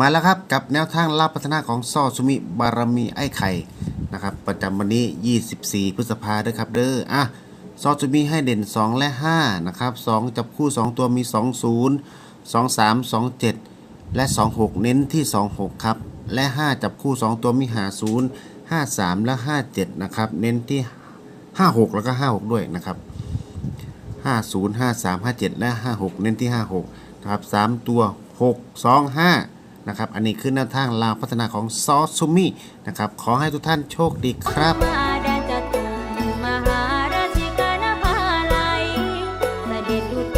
มาแล้วครับกับแนวทางลาบพัฒนาของซอสุมิบารมีไอ้ไข่นะครับประจำวันนี้ 24 พฤษภาเด้อครับเด้ออะซอสุมิให้เด่น 2 และ 5 นะครับ 2 จับคู่ 2 ตัวมี 20 23 27 และ 26 เน้นที่ 26 ครับ และ 5 จับคู่ 2 ตัวมี50 53 และ 57 นะครับ เน้นที่ 56 แล้วก็ 56 ด้วยนะครับ 50 53 57 และ 56 เน้นที่ 56 นะครับ 3 ตัว 6 2 5 นะครับ อันนี้คือแนวทางลาวพัฒนาของซอสซูมี่นะครับ ขอให้ทุกท่านโชคดีครับเด็ดดุด